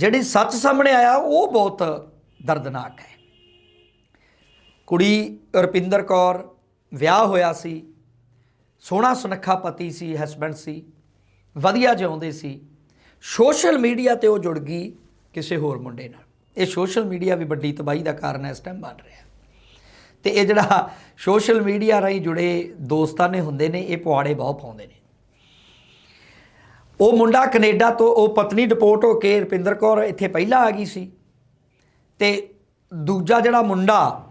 ਜਿਹੜੀ ਸੱਚ ਸਾਹਮਣੇ ਆਇਆ, ਉਹ ਬਹੁਤ ਦਰਦਨਾਕ ਹੈ। ਕੁੜੀ ਰੁਪਿੰਦਰ ਕੌਰ ਵਿਆਹ ਹੋਇਆ ਸੀ, ਸੋਹਣਾ ਸੁਨੱਖਾ ਪਤੀ ਸੀ ਹਸਬੰਡ ਸੀ, ਵਧੀਆ ਜਿਉਂਦੇ ਸੀ। ਸੋਸ਼ਲ ਮੀਡੀਆ ਤੇ ਉਹ ਜੁੜ ਗਈ ਕਿਸੇ ਹੋਰ ਮੁੰਡੇ ਨਾਲ। ਇਹ ਸੋਸ਼ਲ ਮੀਡੀਆ ਵੀ ਵੱਡੀ ਤਬਾਹੀ ਦਾ ਕਾਰਨ ਹੈ, ਇਸ ਟਾਈਮ ਬਣ ਰਿਹਾ ਤੇ ਇਹ ਜਿਹੜਾ ਸੋਸ਼ਲ ਮੀਡੀਆ ਰਾਹੀਂ ਜੁੜੇ ਦੋਸਤਾਂ ਨੇ ਹੁੰਦੇ ਨੇ, ਇਹ ਪੁਆੜੇ ਬਹੁਤ ਪਾਉਂਦੇ ਨੇ। ਉਹ ਮੁੰਡਾ ਕੈਨੇਡਾ ਤੋਂ, ਉਹ ਪਤਨੀ ਡਿਪੋਰਟ ਹੋ ਕੇ ਰੁਪਿੰਦਰ ਕੌਰ ਇੱਥੇ ਪਹਿਲਾਂ ਆ ਗਈ ਸੀ। ਤੇ ਦੂਜਾ ਜਿਹੜਾ ਮੁੰਡਾ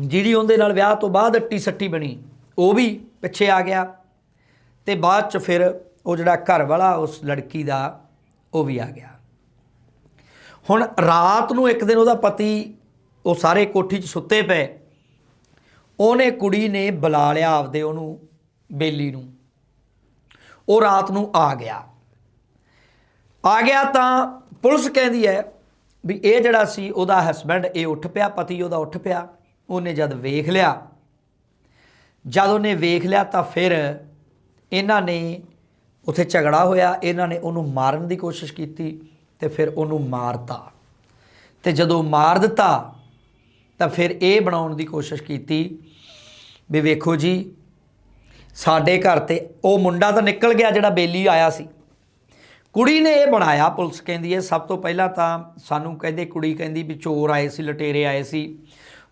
ਜਿਹੜੀ ਉਹਦੇ ਨਾਲ ਵਿਆਹ ਤੋਂ ਬਾਅਦ ਅੱਟੀ ਸੱਟੀ ਬਣੀ, ਉਹ ਵੀ ਪਿੱਛੇ ਆ ਗਿਆ। ਤੇ ਬਾਅਦ ਚ ਫਿਰ ਉਹ ਜਿਹੜਾ ਘਰ ਵਾਲਾ ਉਸ ਲੜਕੀ ਦਾ, ਉਹ ਵੀ ਆ ਗਿਆ। ਹੁਣ ਰਾਤ ਨੂੰ ਇੱਕ ਦਿਨ ਉਹਦਾ ਪਤੀ, ਉਹ ਸਾਰੇ ਕੋਠੀ 'ਚ ਸੁੱਤੇ ਪਏ। ਉਹਨੇ ਕੁੜੀ ਨੇ ਬੁਲਾ ਲਿਆ ਆਪਦੇ ਉਹਨੂੰ, ਬੇਲੀ ਨੂੰ। ਉਹ ਰਾਤ ਨੂੰ ਆ ਗਿਆ। ਆ ਗਿਆ ਤਾਂ ਪੁਲਿਸ ਕਹਿੰਦੀ ਹੈ ਵੀ ਇਹ ਜਿਹੜਾ ਸੀ ਉਹਦਾ ਹਸਬੰਡ ਇਹ ਉੱਠ ਪਿਆ, ਪਤੀ ਉਹਦਾ ਉੱਠ ਪਿਆ, ਉਹਨੇ ਜਦ ਵੇਖ ਲਿਆ। ਜਦ ਉਹਨੇ ਵੇਖ ਲਿਆ ਤਾਂ ਫਿਰ ਇਹਨਾਂ ਨੇ ਉੱਥੇ ਝਗੜਾ ਹੋਇਆ, ਇਹਨਾਂ ਨੇ ਉਹਨੂੰ ਮਾਰਨ ਦੀ ਕੋਸ਼ਿਸ਼ ਕੀਤੀ ਤੇ ਫਿਰ ਉਹਨੂੰ ਮਾਰਤਾ। ਤੇ ਜਦੋਂ ਮਾਰ ਦਿੱਤਾ ਤਾਂ ਫਿਰ ਇਹ ਬਣਾਉਣ ਦੀ ਕੋਸ਼ਿਸ਼ ਕੀਤੀ ਵੀ ਵੇਖੋ ਜੀ, ਸਾਡੇ ਘਰ ਤੇ ਉਹ ਮੁੰਡਾ ਤਾਂ ਨਿਕਲ ਗਿਆ ਜਿਹੜਾ ਬੇਲੀ ਆਇਆ ਸੀ। ਕੁੜੀ ਨੇ ਇਹ ਬਣਾਇਆ ਪੁਲਿਸ ਕਹਿੰਦੀ ਹੈ, ਸਭ ਤੋਂ ਪਹਿਲਾਂ ਤਾਂ ਸਾਨੂੰ ਕਹਿੰਦੇ ਕੁੜੀ ਕਹਿੰਦੀ ਵੀ ਚੋਰ ਆਏ ਸੀ, ਲਟੇਰੇ ਆਏ ਸੀ,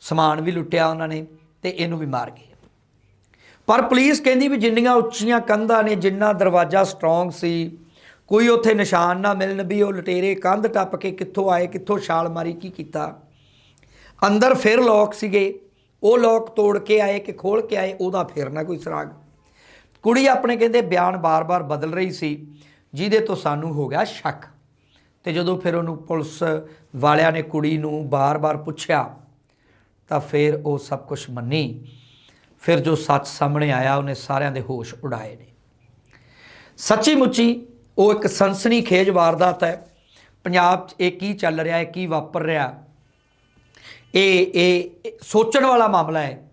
ਸਮਾਨ ਵੀ ਲੁੱਟਿਆ ਉਹਨਾਂ ਨੇ ਤੇ ਇਹਨੂੰ ਵੀ ਮਾਰ ਗਏ। ਪਰ ਪੁਲਿਸ ਕਹਿੰਦੀ ਵੀ ਜਿੰਨੀਆਂ ਉੱਚੀਆਂ ਕੰਧਾਂ ਨੇ, ਜਿੰਨਾ ਦਰਵਾਜ਼ਾ ਸਟਰੋਂਗ ਸੀ, ਕੋਈ ਉੱਥੇ ਨਿਸ਼ਾਨ ਨਾ ਮਿਲਣ ਵੀ ਉਹ ਲਟੇਰੇ ਕੰਧ ਟੱਪ ਕੇ ਕਿੱਥੋਂ ਆਏ, ਕਿੱਥੋਂ ਛਾਲ ਮਾਰੀ, ਕੀ ਕੀਤਾ। ਅੰਦਰ ਫਿਰ ਲੋਕ ਸੀਗੇ, ਉਹ ਲੋਕ ਤੋੜ ਕੇ ਆਏ ਕਿ ਖੋਲ ਕੇ ਆਏ, ਉਹਦਾ ਫਿਰ ਨਾ ਕੋਈ ਸਰਾਗ। ਕੁੜੀ ਆਪਣੇ ਕਹਿੰਦੇ ਬਿਆਨ ਬਾਰ-ਬਾਰ ਬਦਲ ਰਹੀ ਸੀ ਜਿਹਦੇ ਤੋਂ ਸਾਨੂੰ ਹੋ ਗਿਆ ਸ਼ੱਕ। ਤੇ ਜਦੋਂ ਫਿਰ ਉਹਨੂੰ ਪੁਲਿਸ ਵਾਲਿਆਂ ਨੇ ਕੁੜੀ ਨੂੰ ਬਾਰ-ਬਾਰ ਪੁੱਛਿਆ, ਤਾਂ ਫਿਰ ਉਹ ਸਭ ਕੁਝ ਮੰਨੀ। ਫਿਰ ਜੋ ਸੱਚ ਸਾਹਮਣੇ ਆਇਆ, ਉਹਨੇ ਸਾਰਿਆਂ ਦੇ ਹੋਸ਼ ਉਡਾਏ ਨੇ। ਸੱਚੀ ਮੁੱਚੀ ਉਹ ਇੱਕ ਸਨਸਨੀ ਖੇਜ ਵਾਰਦਾਤ ਹੈ। ਪੰਜਾਬ 'ਚ ਇਹ ਕੀ ਚੱਲ ਰਿਹਾ ਹੈ ਕੀ ਵਾਪਰ ਰਿਹਾ? ਇਹ ਇਹ ਇਹ ਸੋਚਣ ਵਾਲਾ ਮਾਮਲਾ ਹੈ।